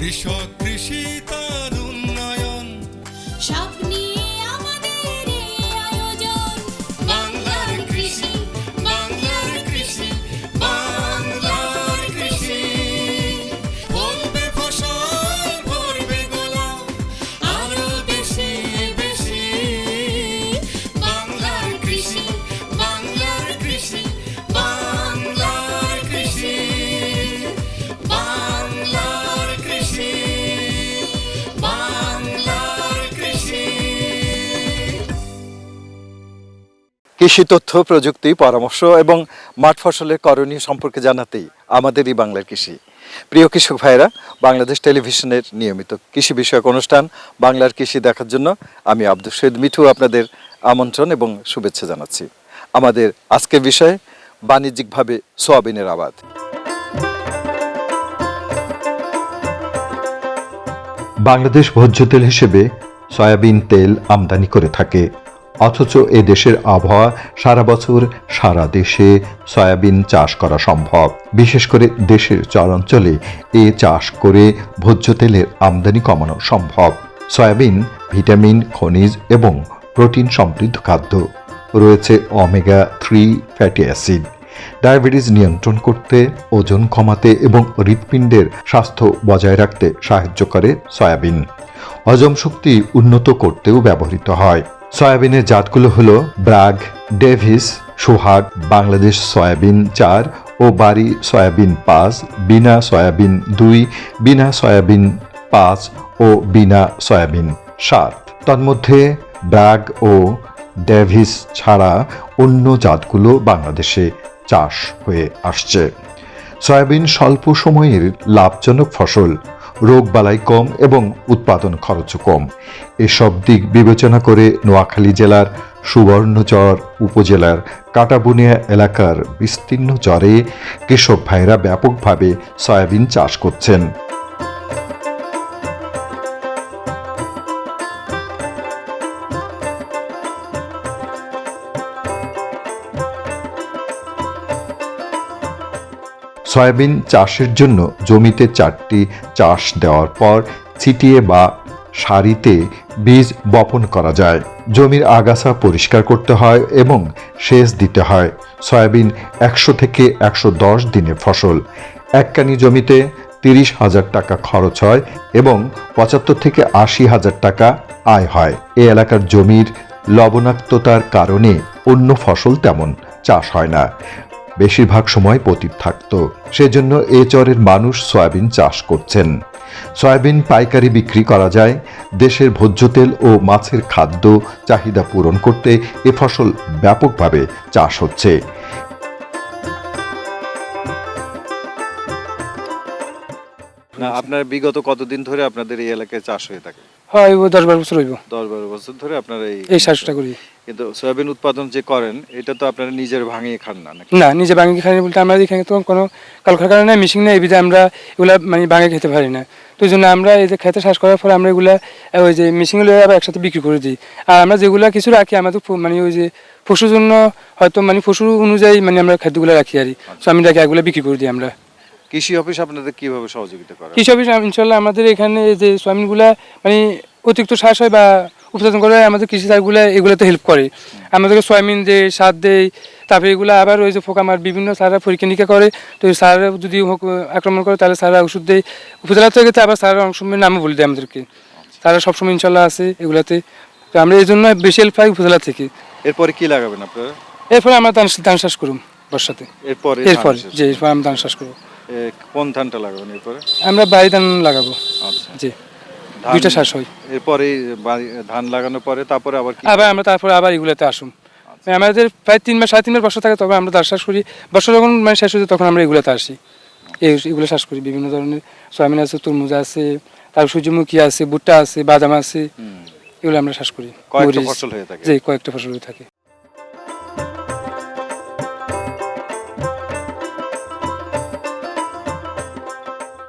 কৃষক কৃষি তার কৃষি তথ্য, প্রযুক্তি, পরামর্শ এবং মাঠ ফসলের করণীয় সম্পর্কে জানাতেই আমাদের এই বাংলার কৃষি। প্রিয় কৃষক ভাইরা বাংলাদেশ টেলিভিশনের নিয়মিত কৃষি বিষয়ক অনুষ্ঠান বাংলার কৃষি দেখার জন্য আমি আব্দুল সৈয়দ মিঠু আপনাদের আমন্ত্রণ এবং শুভেচ্ছা জানাচ্ছি। আমাদের আজকের বিষয়, বাণিজ্যিকভাবে সোয়াবিনের আবাদ। বাংলাদেশ ভোজ্য তেল হিসেবে সয়াবিন তেল আমদানি করে থাকে। অথচ এ দেশের আবহাওয়া সারা বছর সারা দেশে সয়াবিন চাষ করা সম্ভব। বিশেষ করে দেশের চরাঞ্চলে এ চাষ করে ভোজ্য তেলের আমদানি কমানো সম্ভব। সয়াবিন, ভিটামিন, খনিজ এবং প্রোটিন সমৃদ্ধ খাদ্য। রয়েছে omega three fatty acid. Diabetes নিয়ন্ত্রণ করতে, ওজন কমাতে এবং হৃৎপিণ্ডের স্বাস্থ্য বজায় রাখতে সাহায্য করে সয়াবিন। হজম শক্তি উন্নত করতেও ব্যবহৃত হয়। সয়াবিনের জাতগুলো হল Bragg, Davis, Sohag, Bangladesh soybean চার ও বাড়ি সয়াবিন পাঁচ, বিনা সয়াবিন দুই, বিনা সয়াবিন পাঁচ ও বিনা সয়াবিন সাত। তন্মধ্যে ব্রাগ ও ডেভিস ছাড়া অন্য জাতগুলো বাংলাদেশে চাষ হয়ে আসছে। সয়াবিন স্বল্প সময়ের লাভজনক ফসল রোগবালাই কম এবং উৎপাদন খরচও কম। এসব দিক বিবেচনা করে নোয়াখালী জেলার সুবর্ণচর উপজেলার কাটাবুনিয়া এলাকার বিস্তীর্ণ চরে কৃষক ভাইরা ব্যাপকভাবে সয়াবিন চাষ করছেন। সয়াবিন চাষের জন্য জমিতে চারটি চাষ দেওয়ার পর ছিটিয়ে বা সারিতে বীজ বপন করা যায়। জমির আগাছা পরিষ্কার করতে হয় এবং সেচ দিতে হয়। সয়াবিন একশো থেকে একশো দশ দিনের ফসল। এককানি জমিতে তিরিশ হাজার টাকা খরচ হয় এবং পঁচাত্তর থেকে আশি হাজার টাকা আয় হয়। এ এলাকার জমির লবণাক্ততার কারণে অন্য ফসল তেমন চাষ হয় না। বেশিরভাগ সময় পতিত থাকত। সেজন্য এ চরের মানুষ সয়াবিন চাষ করছেন। সয়াবিন পাইকারি বিক্রি করা যায় দেশের ভোজ্য তেল ও মাছের খাদ্য চাহিদা পূরণ করতে এ ফসল ব্যাপকভাবে চাষ হচ্ছে। না আপনার বিগত কতদিন ধরে আপনাদের এই এলাকায় চাষ হয়ে থাকে? হয় দশ বারো বছর হইব। দশ বারো বছর ধরে আপনারা এই এই চাষটা করি। কিন্তু সয়াবিন উৎপাদন যে করেন এটা তো আপনারা নিজের ভাঙিয়ে খান না নাকি? না নিজে বাঙালি খাই বলতে আমরা এখানে তো কোনো কলকারখানা নেই মিশিং নেই এই বিধে আমরা এগুলা মানে বাঙে খেতে পারি না। তো জন্য আমরা এই যে খেতে শ্বাস করার পরে আমরা এগুলা ওই যে মিশিং লয়ে আবার একসাথে বিক্রি করে দিই। আর আমরা যেগুলা কিছু রাখি আমাদের মানে ওই যে পশুর জন্য হয়তো মানে পশুর অনুযায়ী মানে আমরা খাদ্যগুলো রাখি আর তো আমি রাখি এগুলো বিক্রি করে দিই আমরা। কৃষি অফিস আপনাদের কীভাবে সহযোগিতা করে? কৃষি অফিস ইনশাল্লাহ আমাদের এখানে যে সোয়াবিনগুলা মানে অতিরিক্ত শ্বাস হয় বা উৎপাদন করে আমাদের কৃষি সারগুলা এগুলোতে হেল্প করে। আমাদেরকে সয়াবিন যে সার দেয় তারপরে এগুলো আবার ওই যে পোকামার বিভিন্ন সাররা পরীক্ষা নিরীক্ষা করে। তো সার যদি আক্রমণ করে তাহলে সারা ওষুধ দেয়। উপজেলা থেকে আবার সারের অংশ নামও বলে দেয় আমাদেরকে। তারা সবসময় ইনশাল্লাহ আছে এগুলাতে। তো আমরা এই জন্য বেশি হেল্প পাই উপজেলা থেকে। এরপরে কি লাগাবেন আপনারা? এরপরে আমরা ধান ধান চাষ করুন বর্ষাতে। এরপরে এরপর যে এরপর আমরা ধান চাষ করব কোন ধানটা লাগাবেন এরপরে? আমরা বাড়ি ধান লাগাবো। আচ্ছা। জি। দুইটা চাষ হয়। এরপরে ধান লাগানোর পরে তারপরে আবার আবার আমরা তারপরে আবার এগুলোতে আসুন। আমাদের প্রায় তিন মাস সাড়ে তিন মাস বছর থাকে তবে আমরা তার চাষ করি। বছর যখন মানে শেষ হয়ে তখন আমরা এগুলোতে আসি। এই এগুলো চাষ করি। বিভিন্ন ধরনের সয়াবিন আছে তরমুজ আছে তারপর সূর্যমুখী আছে ভুট্টা আছে বাদাম আছে এগুলো আমরা চাষ করি। কয়েকটা ফসল হয়ে থাকে। জি কয়েকটা ফসল হয়ে থাকে।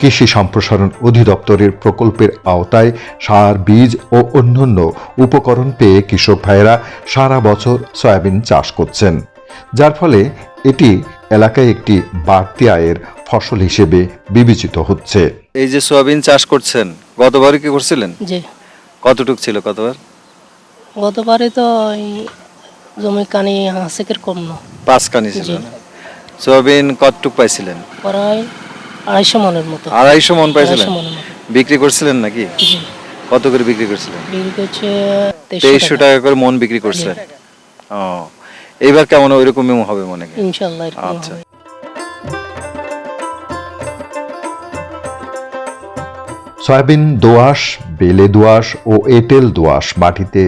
কৃষি সম্প্রসারণ অধিদপ্তরের প্রকল্পের আওতায় সার বীজ ও অন্যান্য উপকরণ পেয়ে কৃষক ভাইয়েরা সারা বছর সয়াবিন চাষ করছেন। যার ফলে এটি এলাকায় একটি বাড়তি আয়ের ফসল হিসেবে বিবেচিত হচ্ছে। এই যে সোয়াবিন চাষ করছেন গতবারই কি করছিলেন? জি। কতটুক ছিল কতবার? গতবারে তো জমি কানি হাঁসেকের কম না। পাঁচ কানি ছিল জি। সোয়াবিন কতটুক পাইছিলেন? প্রায় আড়াইশো মনের মতো। আড়াইশো মন পাইছিলেন? আড়াইশো মনের মতো। বিক্রি করছিলেন নাকি? কত করে বিক্রি করছিলেন? তেইশশো টাকা। করে মন বিক্রি করছিলেন ও এইবার কেমন ওইরকমই হবে মনে হয়? ইনশাল্লাহ আচ্ছা। সয়াবিন দোআঁশ বেলে দোআঁশ ও এঁটেল দোআঁশ মাটিতে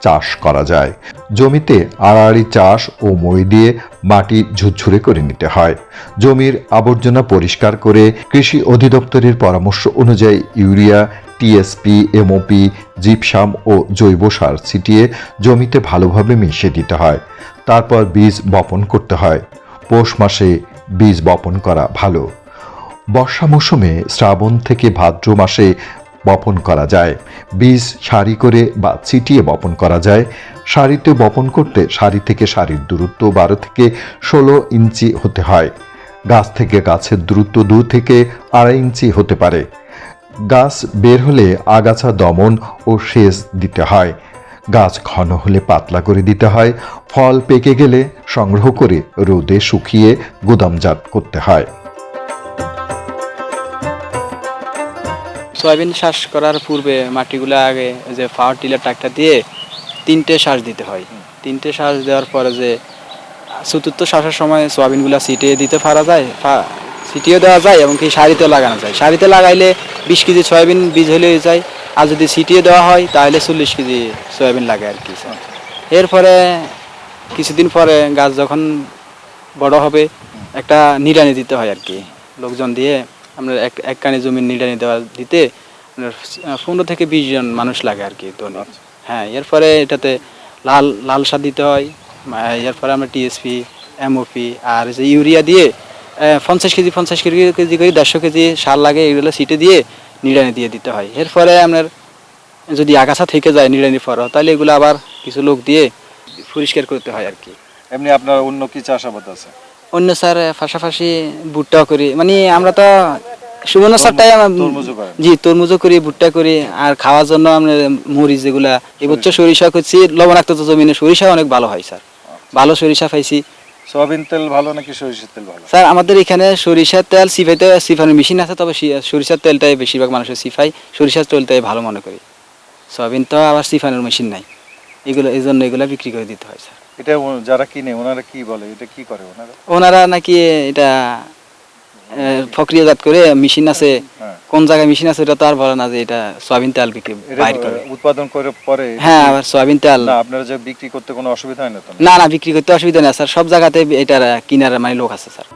চাষ করা যায়। জমিতে আড়াআড়ি চাষ ও মই দিয়ে মাটি ঝুরঝুরে করে নিতে হয়। জমির আবর্জনা পরিষ্কার করে কৃষি অধিদপ্তরের পরামর্শ অনুযায়ী ইউরিয়া, টিএসপি, এমওপি, জিপসাম ও জৈব সার ছিটিয়ে জমিতে ভালোভাবে মিশিয়ে দিতে হয়। তারপর বীজ বপন করতে হয়। পৌষ মাসে বীজ বপন করা ভালো। বর্ষা মৌসুমে শ্রাবণ থেকে ভাদ্র মাসে বপন করা যায়। বীজ সারি করে বা ছিটিয়ে বপন করা যায়। সারিতে বপন করতে সারি থেকে সারির দূরত্ব বারো থেকে ষোলো ইঞ্চি হতে হয়। গাছ থেকে গাছের দূরত্ব দু থেকে আড়াই ইঞ্চি হতে পারে। গাছ বের হলে আগাছা দমন ও সেচ দিতে হয়। গাছ ঘন হলে পাতলা করে দিতে হয়। ফল পেকে গেলে সংগ্রহ করে রোদে শুকিয়ে গুদামজাত করতে হয়। সয়াবিন চাষ করার পূর্বে মাটিগুলো আগে যে পাওয়ার টিলার ট্রাক্টর দিয়ে তিনটে শ্বাস দিতে হয়। তিনটে শ্বাস দেওয়ার পরে যে চতুর্থ শ্বাসের সময় সয়াবিনগুলো সিটিয়ে দিতে পারা যায় সিটিয়ে দেওয়া যায় এবং কি সারিতে লাগানো যায়। সারিতে লাগাইলে বিশ কেজি সয়াবিন বীজ হলে যায় আর যদি সিটিয়ে দেওয়া হয় তাহলে চল্লিশ কেজি সয়াবিন লাগে আর কি। এরপরে কিছুদিন পরে গাছ যখন বড় হবে একটা নিড়ানি দিতে হয় আর কি। লোকজন দিয়ে আমরা এক এক কানি জমির নিড়ানি দেওয়া দিতে আপনার পনেরো থেকে বিশ জন মানুষ লাগে আর কি দৈনিক হ্যাঁ এরপরে এটাতে লাল লাল সার দিতে হয় এরপরে আমরা টিএসপি এমওপি আর যে ইউরিয়া দিয়ে পঞ্চাশ কেজি পঞ্চাশ কেজি কেজি করে দেড়শো কেজি সার লাগে এগুলো সিটে দিয়ে নিড়ানি দিয়ে দিতে হয়। এরপরে আপনার যদি আগাছা থেকে যায় নিড়ানি পর তাহলে এগুলো আবার কিছু লোক দিয়ে পরিষ্কার করতে হয় আর কি। এমনি আপনার অন্য কি চাষাবাদ আছে? অন্য স্যার পাশাপাশি ভুট্টাও করি। মানে আমরা তো সুবর্ণ স্যারটাই? জি তরমুজও করি ভুট্টা করি আর খাওয়ার জন্য আমরা মরিচ যেগুলা এবছর সরিষা করছি লবণাক্ত জমিনে সরিষা অনেক ভালো হয় স্যার। ভালো সরিষা পাইছি। সোয়াবিন তেল ভালো নাকি সরিষার তেল ভালো? স্যার আমাদের এখানে সরিষার তেল সিফাইতে সিফানোর মেশিন আছে তবে সরিষার তেলটাই বেশিরভাগ মানুষের সিফাই। সরিষার তেলটাই ভালো মনে করি। সয়াবিন তো আবার সিফানোর মেশিন নাই। এগুলো এই জন্য এগুলো বিক্রি করে দিতে হয় স্যার। এটা যারা কিনে ওনারা কি বলে? এটা কি করে ওনারা? ওনারা নাকি এটা প্রক্রিয়াজাত করে মেশিন আছে। হ্যাঁ। কোন জায়গায় মেশিন আছে এটা তো আর বলে না যে এটা সয়াবিন তেল বিক্রি বাইর করে। উৎপাদন করে পরে হ্যাঁ আবার সয়াবিন তেল। না আপনারা যে বিক্রি করতে কোনো অসুবিধা হয় না তো? না না বিক্রি করতে অসুবিধা নেই স্যার। সব জায়গাতে এটা কিনার মানে লোক আছে স্যার।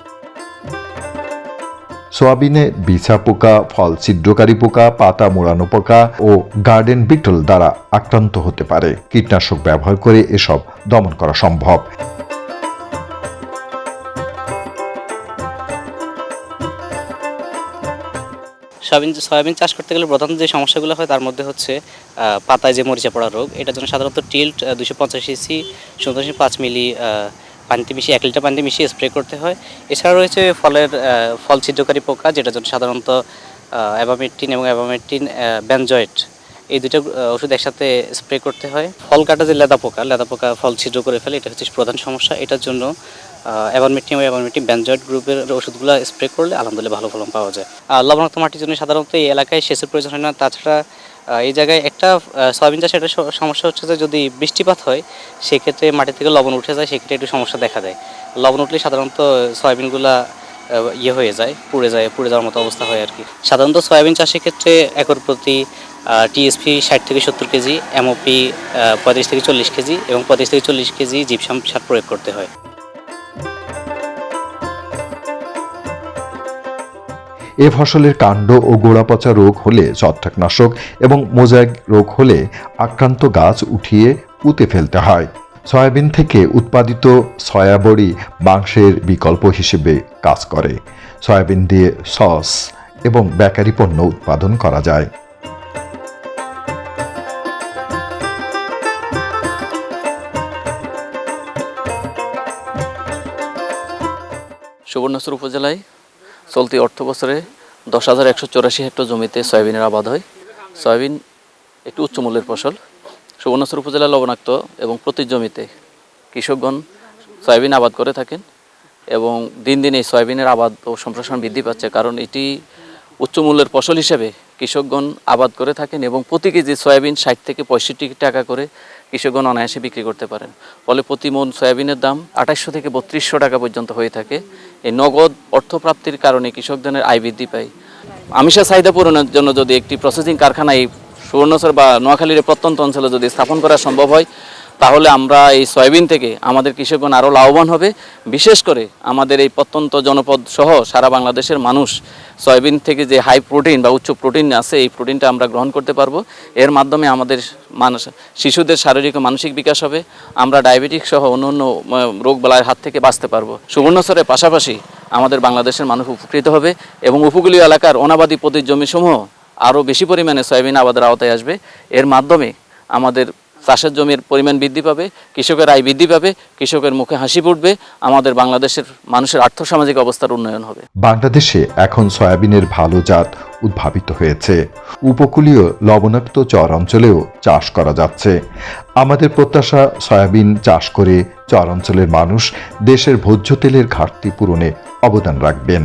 সোয়াবিনে বিছা পোকা, ফল ছিদ্রকারী পোকা, পাতা মোড়ানো পোকা ও গার্ডেন বিটল দ্বারা আক্রান্ত হতে পারে। কীটনাশক ব্যবহার করে এসব দমন করা সম্ভব। সয়াবিন সয়াবিন চাষ করতে গেলে প্রধান যে সমস্যাগুলো হয়, তার মধ্যে হচ্ছে পাতায় যে মরিচা পড়া রোগ এটার জন্য সাধারণত টিল্ট দুশো পঞ্চাশ ইসি দশমিক পাঁচ মিলি পানিতে মিশিয়ে, এক লিটার পানিতে মিশিয়ে স্প্রে করতে হয়। এছাড়া রয়েছে ফলের ফল ছিদ্রকারী পোকা, যেটার জন্য সাধারণত অ্যাবামেট্টিন এবং অ্যাবামেট্টিন ব্যানজয়েট এই দুটো ওষুধ একসাথে স্প্রে করতে হয়। ফল কাটা যে লেদা পোকা লেদা পোকা ফল ছিদ্র করে ফেলে, এটা হচ্ছে প্রধান সমস্যা। এটার জন্য অ্যাবারমেট্টিন এবং অ্যাবারমেট্টিন ব্যানজয়েট গ্রুপের ওষুধগুলো স্প্রে করলে আলহামদুলিল্লাহ ভালো ফলন পাওয়া যায়। লবণাক্ত মাটির জন্য সাধারণত এই এলাকায় সেচের প্রয়োজন হয় না। তাছাড়া এই জায়গায় একটা সয়াবিন চাষে একটা সমস্যা হচ্ছে যে যদি বৃষ্টিপাত হয়, সেক্ষেত্রে মাটি থেকে লবণ উঠে যায়, সেক্ষেত্রে একটু সমস্যা দেখা দেয়। লবণ উঠলে সাধারণত সয়াবিনগুলা ইয়ে হয়ে যায়, পুড়ে যায়, পুড়ে যাওয়ার মতো অবস্থা হয় আর কি সাধারণত সয়াবিন চাষের ক্ষেত্রে একর প্রতি টিএসপি ষাট থেকে সত্তর কেজি এমওপি পঁয়ত্রিশ থেকে চল্লিশ কেজি এবং পঁয়ত্রিশ থেকে চল্লিশ কেজি জিপসাম সার প্রয়োগ করতে হয়। এ ফসলের কাণ্ড ও গোড়াপচা রোগ হলে ছত্রাকনাশক এবং মোজাইক রোগ হলে আক্রান্ত গাছ উঠিয়ে পুঁতে ফেলতে হয়। সয়াবিন থেকে উৎপাদিত সয়াবড়ি মাংসের বিকল্প হিসেবে কাজ করে। সয়াবিন দিয়ে সস এবং বেকারি পণ্য উৎপাদন করা যায়। সুবর্ণচর উপজেলায় চলতি অর্থ বছরে দশ হাজার একশো চৌরাশি হেক্টর জমিতে সয়াবিনের আবাদ হয়। সয়াবিন একটি উচ্চ মূল্যের ফসল। সুবর্ণচর উপজেলা লবণাক্ত এবং প্রতি জমিতে কৃষকগণ সয়াবিন আবাদ করে থাকেন এবং দিন দিন এই সয়াবিনের আবাদ ও সম্প্রসারণ বৃদ্ধি পাচ্ছে কারণ এটি উচ্চ মূল্যের ফসল হিসেবে কৃষকগণ আবাদ করে থাকেন এবং প্রতি কেজি সয়াবিন ষাট থেকে পঁয়ষট্টি টাকা করে কৃষকগণ অনায়াসে বিক্রি করতে পারেন। ফলে প্রতি মন সয়াবিনের দাম আঠাশশো থেকে বত্রিশশো টাকা পর্যন্ত হয়ে থাকে। এই নগদ অর্থপ্রাপ্তির কারণে কৃষকদের আয় বৃদ্ধি পায়। আমিষা চাহিদা পূরণের জন্য যদি একটি প্রসেসিং কারখানা এই সুবর্ণচর বা নোয়াখালীর প্রত্যন্ত অঞ্চলে যদি স্থাপন করা সম্ভব হয় তাহলে আমরা এই সয়াবিন থেকে আমাদের কৃষকগণ আরও লাভবান হবে। বিশেষ করে আমাদের এই প্রত্যন্ত জনপদ সহ সারা বাংলাদেশের মানুষ সয়াবিন থেকে যে হাই প্রোটিন বা উচ্চ প্রোটিন আছে, এই প্রোটিনটা আমরা গ্রহণ করতে পারব। এর মাধ্যমে আমাদের মানুষ শিশুদের শারীরিক ও মানসিক বিকাশ হবে। আমরা ডায়াবেটিক সহ অন্য অন্য রোগ বালার হাত থেকে বাঁচতে পারব। সুবর্ণচরের পাশাপাশি আমাদের বাংলাদেশের মানুষ উপকৃত হবে এবং উপকূলীয় এলাকার অনাবাদী প্রতি জমিসমূহ আরও বেশি পরিমাণে সয়াবিন আবাদের আওতায় আসবে। এর মাধ্যমে আমাদের চাষের জমির পরিমাণ বৃদ্ধি পাবে, কৃষকের আয় বৃদ্ধি পাবে, কৃষকের মুখে হাসি ফুটবে, আমাদের বাংলাদেশের মানুষের আর্থসামাজিক অবস্থার উন্নয়ন হবে। বাংলাদেশে এখন সয়াবিনের ভালো জাত উদ্ভাবিত হয়েছে। উপকূলীয় লবণাক্ত চর অঞ্চলেও চাষ করা যাচ্ছে। আমাদের প্রত্যাশা, সয়াবিন চাষ করে চর অঞ্চলের মানুষ দেশের ভোজ্য তেলের ঘাটতি পূরণে অবদান রাখবেন।